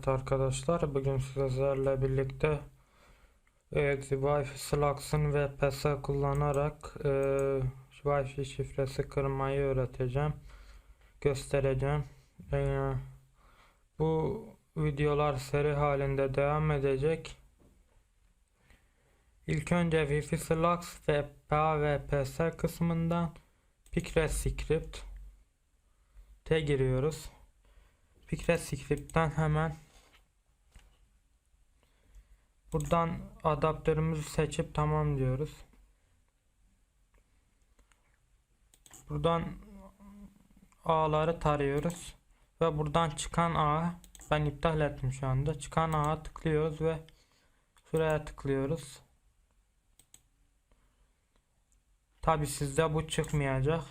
Evet arkadaşlar bugün sizlerle birlikte e, Wi-Fi Slugs'ın ve PS kullanarak e, Wi-Fi şifresi kırmayı öğreteceğim. Göstereceğim. E, bu videolar seri halinde devam edecek. İlk önce Wi-Fi Slugs ve PA kısmından Picret Script te giriyoruz. Picret Script'ten hemen buradan adaptörümüzü seçip tamam diyoruz. Buradan ağları tarıyoruz ve buradan çıkan ağı ben iptal ettim şu anda. Çıkan ağa tıklıyoruz ve şuraya tıklıyoruz. Tabi sizde bu çıkmayacak.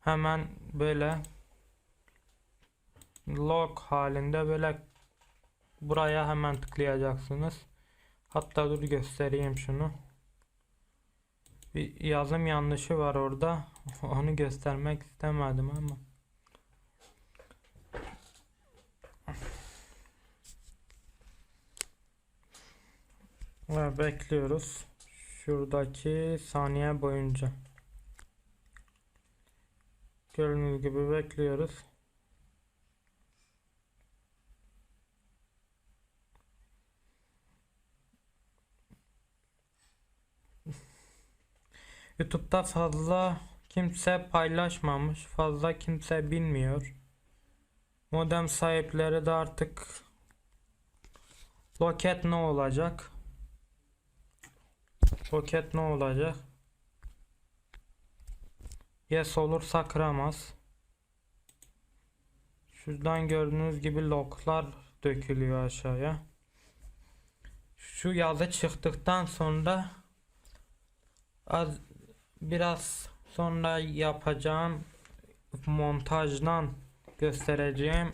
Hemen böyle log halinde böyle buraya hemen tıklayacaksınız. Hatta dur göstereyim şunu. Bir yazım yanlışı var orada. Onu göstermek istemedim ama. Ve bekliyoruz. Şuradaki saniye boyunca. Gördüğünüz gibi bekliyoruz. YouTube'da fazla kimse paylaşmamış, fazla kimse bilmiyor. Modem sahipleri de artık Loket ne olacak? Loket ne olacak? Yes olursa kıramaz. Şuradan gördüğünüz gibi loklar dökülüyor aşağıya. Şu yazı çıktıktan sonra az biraz sonra yapacağım montajdan göstereceğim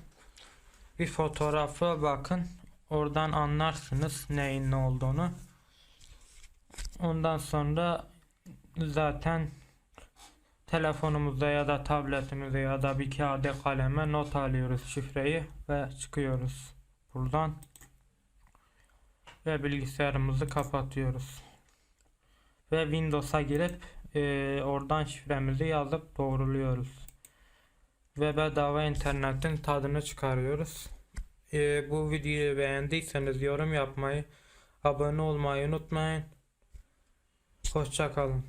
bir fotoğrafı bakın. Oradan anlarsınız neyin ne olduğunu. Ondan sonra zaten telefonumuzda ya da tabletimizde ya da bir kağıda kaleme not alıyoruz şifreyi ve çıkıyoruz buradan ve bilgisayarımızı kapatıyoruz ve Windows'a girip e, oradan şifremizi yazıp doğruluyoruz. Ve bedava internetin tadını çıkarıyoruz. E, bu videoyu beğendiyseniz yorum yapmayı abone olmayı unutmayın. Hoşçakalın